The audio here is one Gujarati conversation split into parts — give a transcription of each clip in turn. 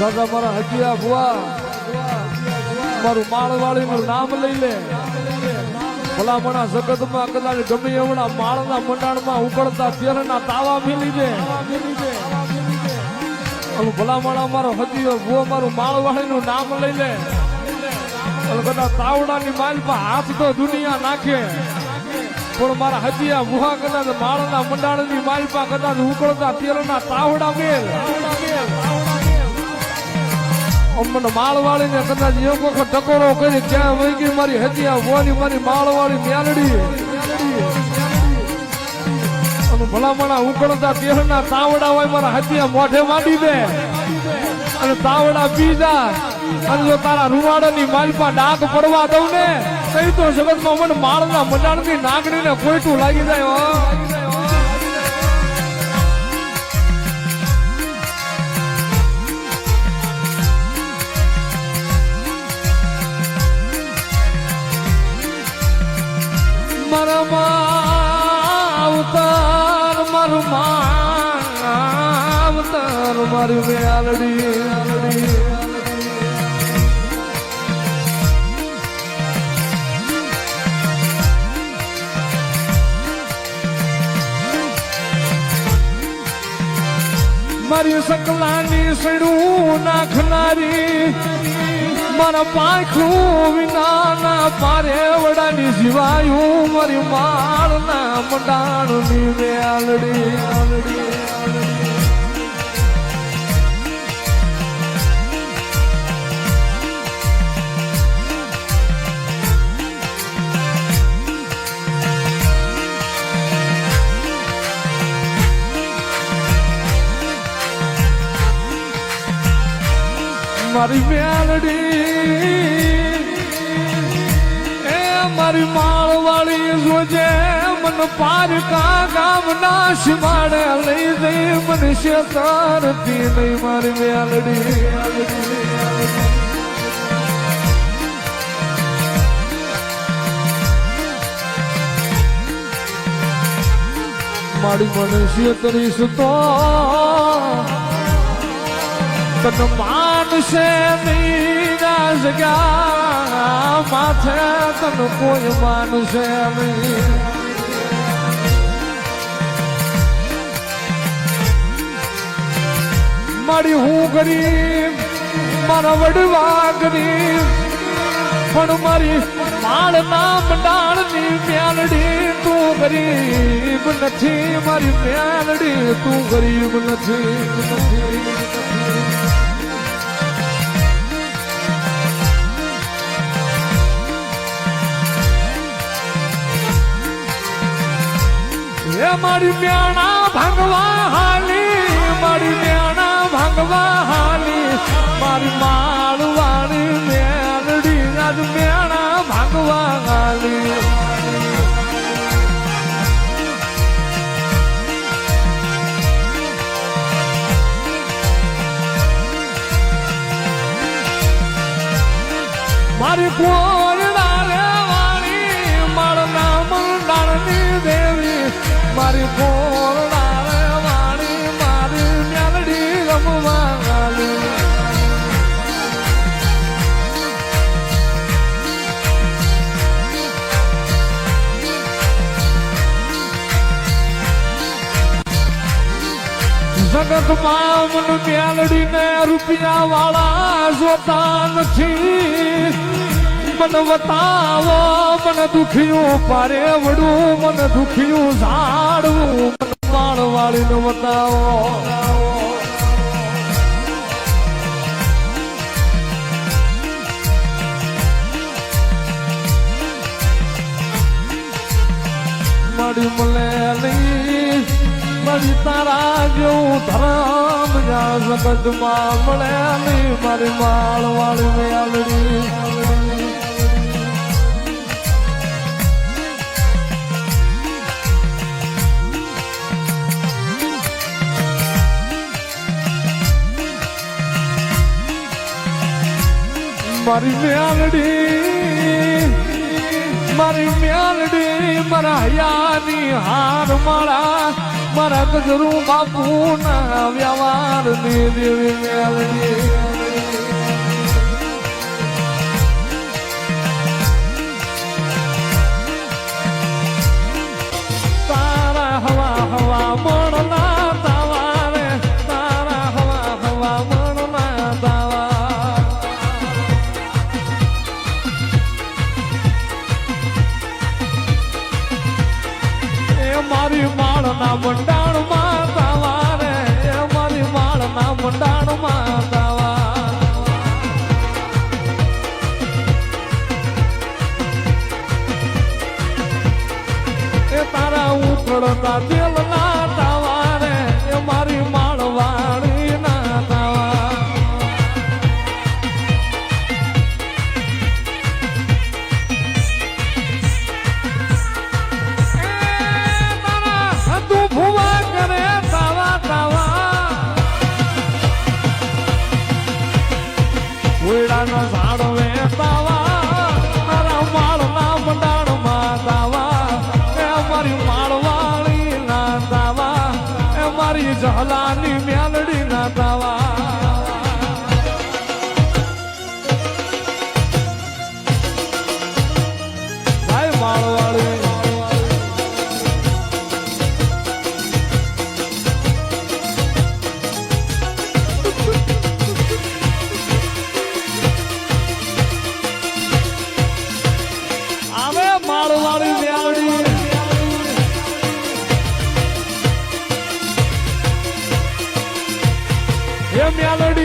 દાદા મારા હટિયા ભુવા. મારું માળવાળી નું નામ લઈ લે. ભલામણા જગતમાં કદાચ ગમે એવડા માળના મંડાણમાં ઉકળતા તેલના તાવા મિલી દે. ભલામણા મારો હજીયો ભુવો, મારું માળવાળી નું નામ લઈ લે. કદાચ તાવડાની માલ પર હાથ તો દુનિયા નાખે. પણ મારા હજીયા ભુવા કદાચ માળના મંડાણની માલ પર કદાચ ઉકળતા તેલના તાવડા મેલ. અમને માળવાળીને કદાચ એક વખત ટકોરો કરી ક્યાં વહી ગઈ મારી હજીયા ભુવાની મારી માળવાળી મ્યાલડી. અને ભલામણા ઉકળતા તેલના તાવડા હોય મારા હતી મોઢે માંડી દે. અને તાવડા પીજા અને જો તારા રૂવાડાની માલપા ડાક પડવા દઉં ને કઈ તો જગતમાં મને માળના મંડાણની નાગણીને કોઈટું લાગી જાય હો મારા માં અવતાર મારું માં અવતાર મારી મેલડી મારી સકલાની સડું નાખનારી. મારા પાંખું વિનાના પારે વડાની જીવાયું મારી માળના મંડાણની મેલડી મારી મેલડી, એ મારી માળવાળી જોજે, મન પારકા ગામ ના શિમાડે લઈ જઈ મન શેતારતી નહીં મારી મેલડી. મારી મનુષ્ય કરીશ તો, તન માનશે નીના જગ્યા માથે તન કોઈ માનશે નહીં. મારી હું ગરીબ, મારા વડવા ગરીબ, પણ મારી માળ ના મંડાણની મ્યાલડી તું ગરીબ નથી, મારી મ્યાલડી તું ગરીબ નથી. મારી મ્યાણા ભાંગવા હાલી મારી મ્યાણા ભાંગવા હાલી. મારી માળવાળી મેલડી આજ મ્યાણા ભાંગવા હાલી. મારી કોયડા જગતમાં મન મ્યાલડીને રૂપિયા વાળા જોતા નથી. મન બતાવો મન દુખ્યું પારે વડું મન દુખ્યું ઝાડવું, મન વાળ વાળીને બતાવો મારી મળેલી મારી તારા જેવું ધરામ જા જગતમાં મળે મારી માળ વાળી મેલડી મારી મેલડી મારી મ્યાલડી, મારા હયાની હાર માળા મારા ગજરું બાપુના વ્યવહારની દેવી મેળવી. તારા હવા હવા મણના ઝાડ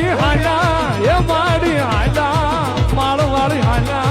મેલડી હાલા એ મારી હાલા માળવાળી હાલા.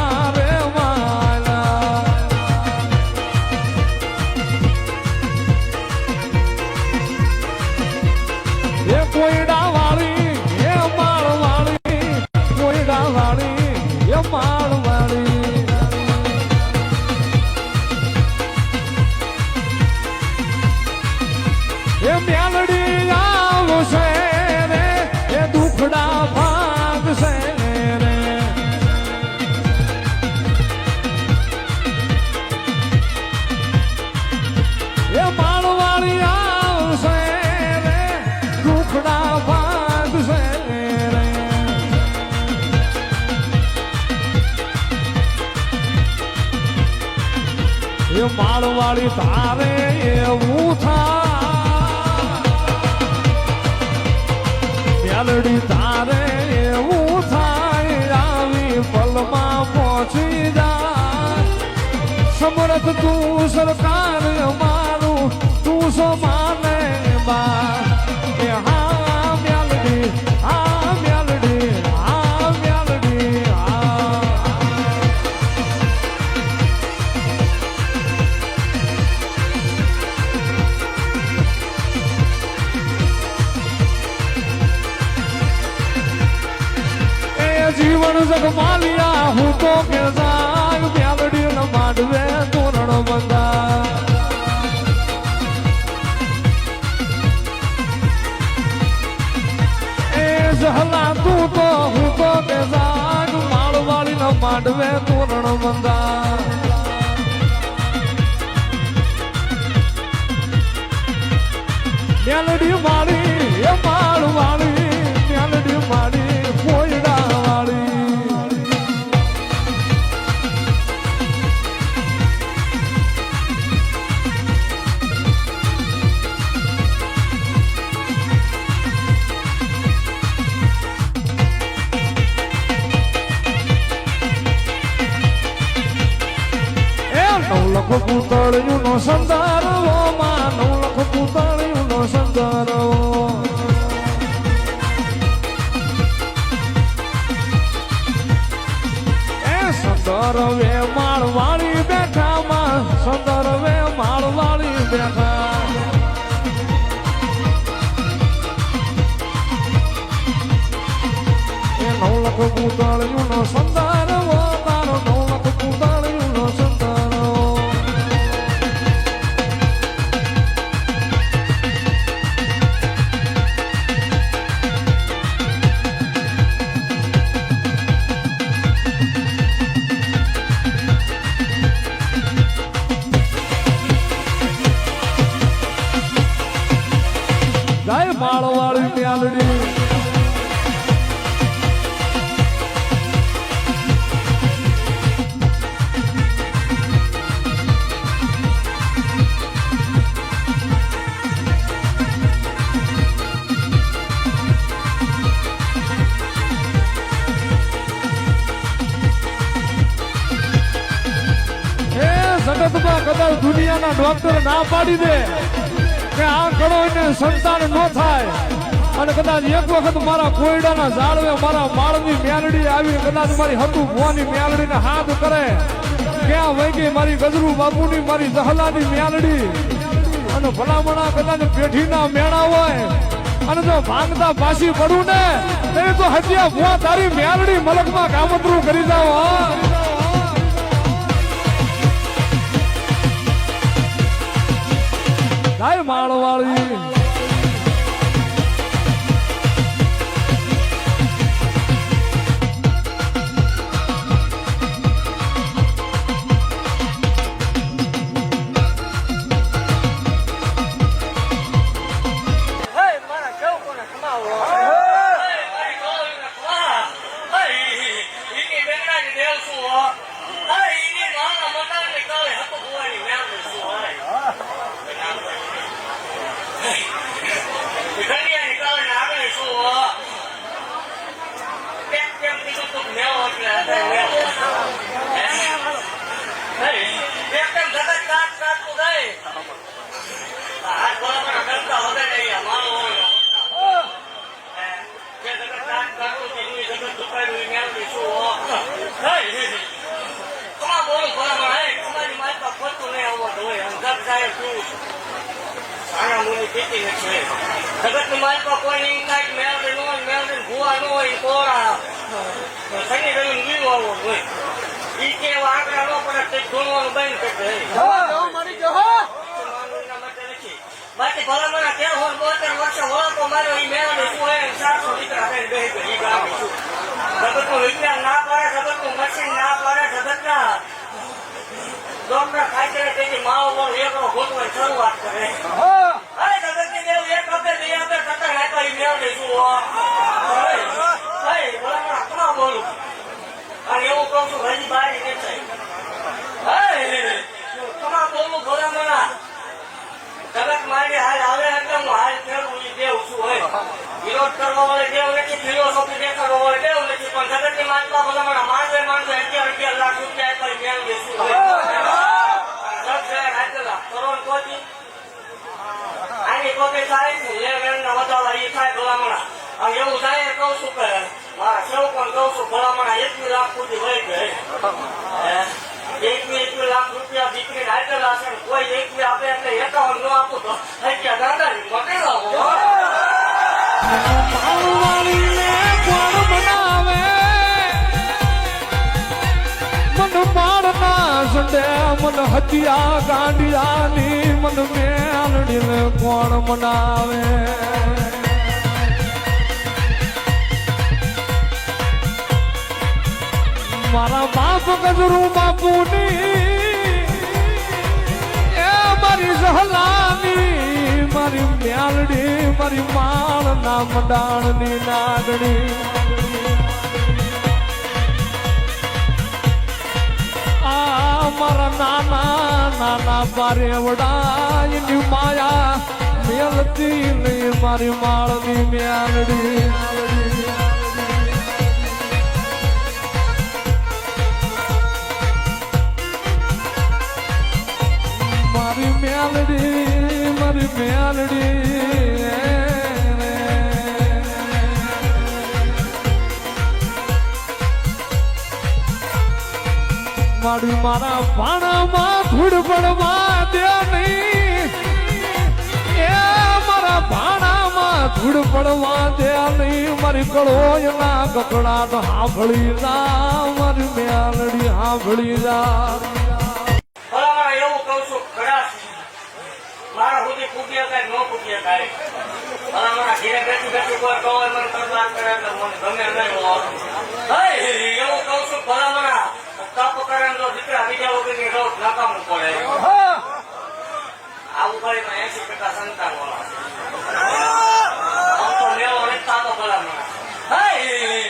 માળવાળી તારે એવું મેલડી તારે એવું થાય, આવી પલમાં પહોંચી જાય સમરથ તું સરકાર મારું, તું સો જીવન જગમાલિયા હું તો કે જાગ મ્યાલડી ન માંડવે તોરણ એ જહલા તું તો હું તો કે જાગ માળવાળી ન માંડવે તોરણ બંધા નવલખ પૂતળિયું નો સંદારવો માં નવલખ પૂતળિયું નો સંદારવો એ સંદરવે માળવાળી બેઠા માં સંદરવે માળવાળી બેઠા નવલખ પૂતળિયું નો સંદારવો ના થાય. અને કદાચ એક વખત મારા કોયડાના ઝાડવે મારા માળની મેલડી આવી, કદાચ મારી હતું ભુવાની મેલડીને હાથ કરે. ક્યાં વહી મારી ગજરુ બાપુની, મારી જહલાની મેલડી અને ભલામણા કદાચ પેઢીના મેળા હોય. અને જો ભાંગતા પાછી પડું ને, તે તો હત્યા ભુવા તારી મેલડી મલકમાં કામતરું કરી જાઓ, હા. માળવાળી. હોય. ઈ કે આંકડા ન પડે તે ગણવાનું બંધ કરી દે. બાકી ભલામણા તેર હોર બોતેર વર્ષે વળતો માર્યો મેળવે શું હોય ચારસો દીકરા થઈને બેહી ગઈ ઈ ગામે જગતનું વિજ્ઞાન ના પાડે જગતનું મશીન ના પાડે જગતના ડોક્ટર ખાઈ તેથી માવો એકલો ગોતવાની શરૂઆત કરે. અરે જગતની દેવ એક વખત બે વખત નાખવા ઈ મેળવે શું હો અરે, અરે, ભલામણા કોણ બોલું અને એવું કહું છું, હજી બારી દેખાય તમારા બોલવું ભલામણા જગત મારી હાલ આવે એટલે હું હાલ ફેરવું ઈ દેવ શું હોય. વિરોધ કરવા વાળે દેવ નથી ફિલોસોફી દેખાડવા વાળે દેવ નથી, પણ જગતની માનતા ભલામણા માનવે માનવે અગિયાર અગિયાર લાખ રૂપિયા કરી મેળવી શું હોય જગ શહેર હાજલા કરોડ કોટી આની કોપી થાય છે લે વેણને વધારવા ઈ થાય ભલામણા અને એવું થાય કહું છું કે મારા સેવકોને કહું છું ભલામણા એકવી લાખ સુધી વહી ગઈ હે? એકવી એકવી લાખ રૂપિયા દીકરીને આપેલા છે ને કોઈ એકવી આપે એટલે એકાવન ન આપું તો અગિયાર દાદાની મન હતિયા ગાંડિયાની મન કોણ મનાવે મારા બાપ ગજરું બાપુની મારી સહલાની મારી મ્યાલડી, મારી માળ ના મંડાણની નાગણી આ મારા નાના નાના બારેવડા એની માયા મેલતી નહીં મારી માળની મ્યાલડી. મારી મેલડી મારી મેલડી મારી મારા ભાણામાં ધૂળ પડવા દે નહીં. એ મારા ભાણામાં ધૂળ પડવા દે નહીં. મારી કળોયના કકડા તો સાંભળી જા, મારી મેલડી સાંભળી જા. પૂગ્ય કાંઈ ન કરે તો દીકરા બીજા વગરની રોજ નકામું પડે. આવું કરીને એસી ટકા સંતાન વાળા તો મેળો નથી થતો ભલામણા હે,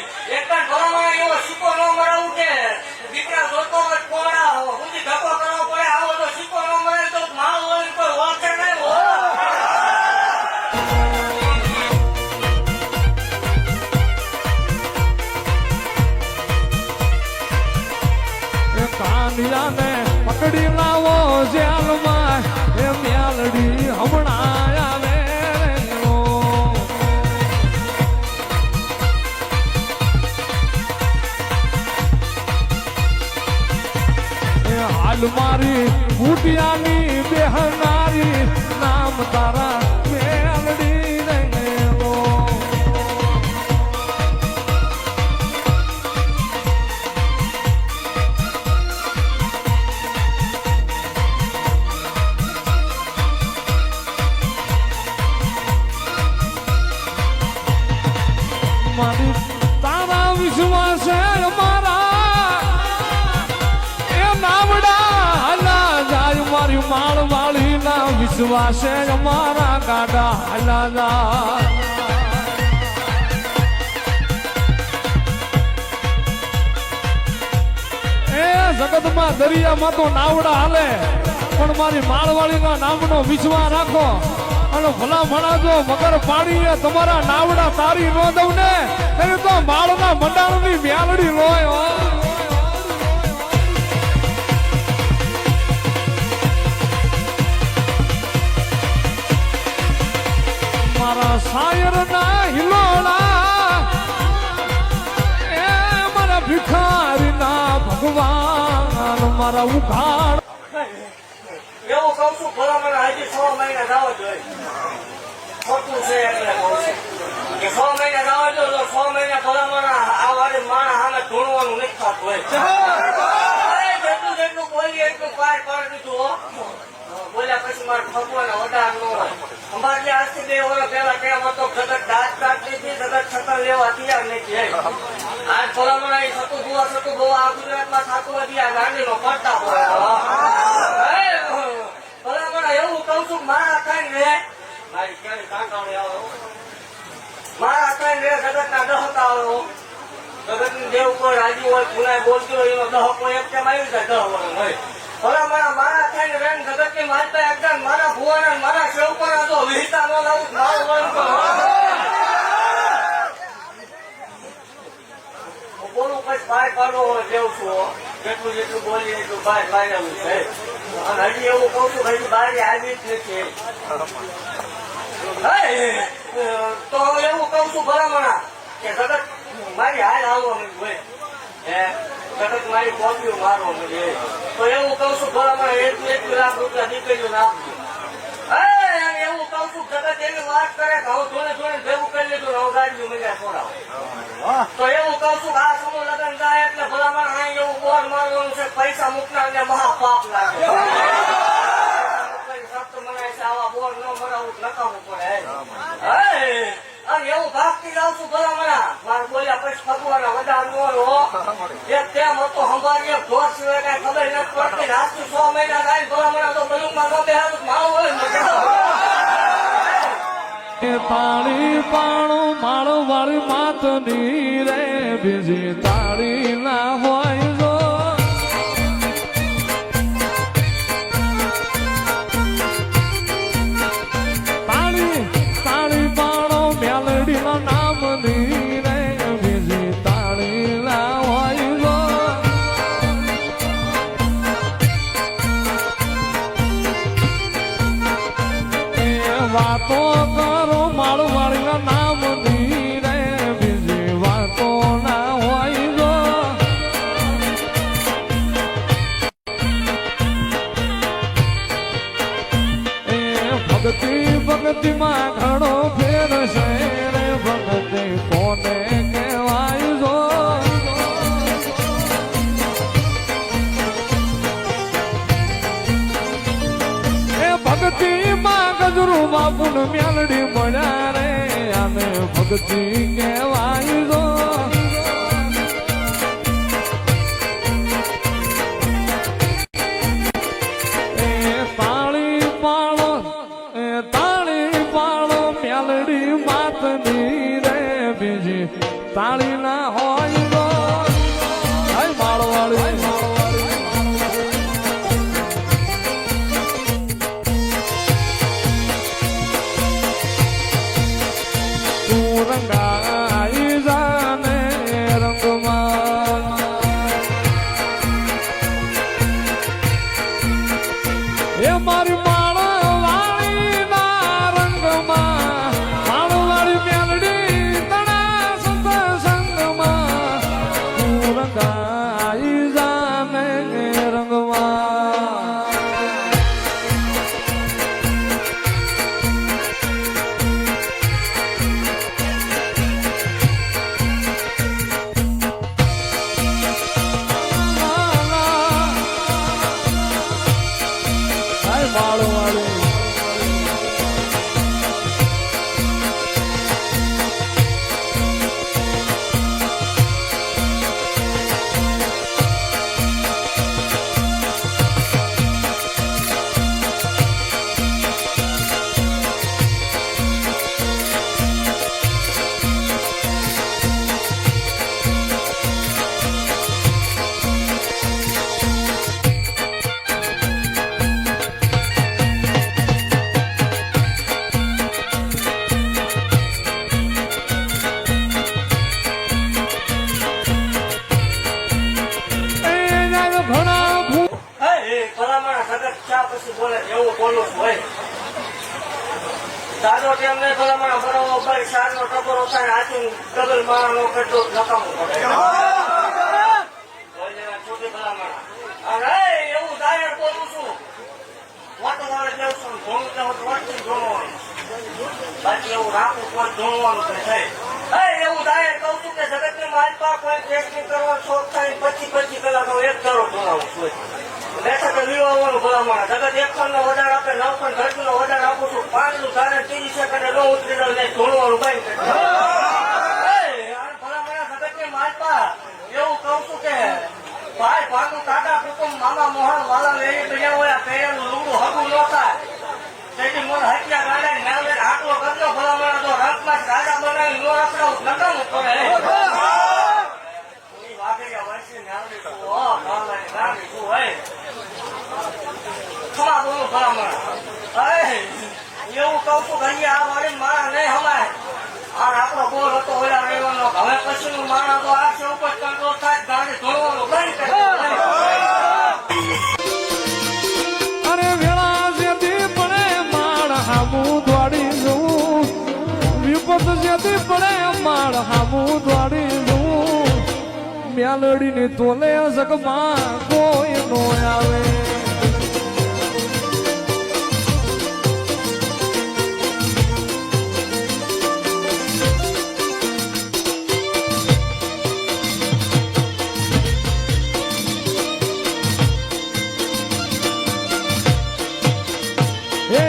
Piano વિશ્વાસે મારા ગાડા હલાલા એ જગતમાં દરિયામાં તો નાવડા હાલે, પણ મારી માળવાળીના નામનો વિશ્વાસ રાખો. અને ભલા ભણા જો મગર પાડીએ તમારા નાવડા તારી નો દઉં ને તો માળના મંડાણની મ્યાલડી લોય. શાયરના હિલોળા. એ મારા ભિખારીના ભગવાન મારા ઉઘાડ. એવું કહું છું ભલામણ હજી છ મહિના જાવ જોઈએ ખોટું છે એટલે કહું છું. કે છ મહિના જાવ જો તો છ મહિના ભલામણ આ વાળી માણસ સામે ધૂણવાનું નથી થતું. હોય જેટલું જેટલું બોલી એટલું પાર કરી દીધું બોલ્યા પછી મારે ભગવાન વધાર ન હોય અમારે આજથી બે વર્ષ પહેલા કેમ હતો જગત દાંત કાઢતી હતી જગત છતાં લેવા તૈયાર નથી. આજ ભલામણ અહીં થતું દુઆ થતું બહુ આ ગુજરાતમાં થતું હતી આ ગાંધીનો પડતા હોય ભલામણ એવું કહું છું મારા કઈ રે મારી ક્યાંય કાંટાળી આવે. મારા કઈ રે જગતના દહકા આવે. જગતની દેવ ઉપર રાજી હોય પુનાય બોલતી હોય એનો દહકો એક કેમ આવી જાય દહ વર્ષ હોય ભલા મારા મારા થઈને રેન જગતની એકદમ મારા ભુવાના મારા સેવકોના જો વિહિતા ન લાવું તો મારું તો હું બોલું પછી બહાર કાઢવો હોય છું. જેટલું જેટલું બોલી એટલું બહાર કાઢેલું છે. અને હજી એવું કહું છું, હજી બહાર આવી જ નથી. તો એવું કહું છું ભલામણા કે જગત મારી હાલ આવવા માંડી હોય જગત મારી કોપીઓ મારવા માંડી તો એવું કહું છું ભલામણા એક એક લાખ રૂપિયા નીકળ્યું નાખજો એવું કહું છું, જગત એની વાત કરે કે હું થોડે થોડે ભેગું કરી લીધું હું ગાડીઓ મજા છોડાવું. તો એવું કહું છું આ સમૂહ લગ્ન થાય એટલે ભલામાં આ એવું બોર મારવાનું છે, પૈસા મૂકનાર ને મહાપાપ લાગે. આવા બોર ન મરાવું, નકામું પડે. અને એવું ભાગતી જાઉં છું ભલામણા. મારે બોલ્યા પછી ભગવાન વધારે નો હો. તેમ હતો સંભાળીએ ઢોર સિવાય કઈ ખબર નથી પડતી. આજથી સો મહિના થાય તો બેહારું તો મારું હોય ને પાણું માળો વાળી માતની રે બીજી તાળી ના હોય. ગજરું બાપુ મેલડી મળ્યા રે. અને ભક્તિ કહેવાય ગો. પાળો એ તાળી પાળો, મેલડી માતની રે. બીજી તાળી મ્યાલડીની તોલે જગમાં કોઈ નો આવે.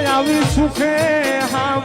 આવી સુખે હા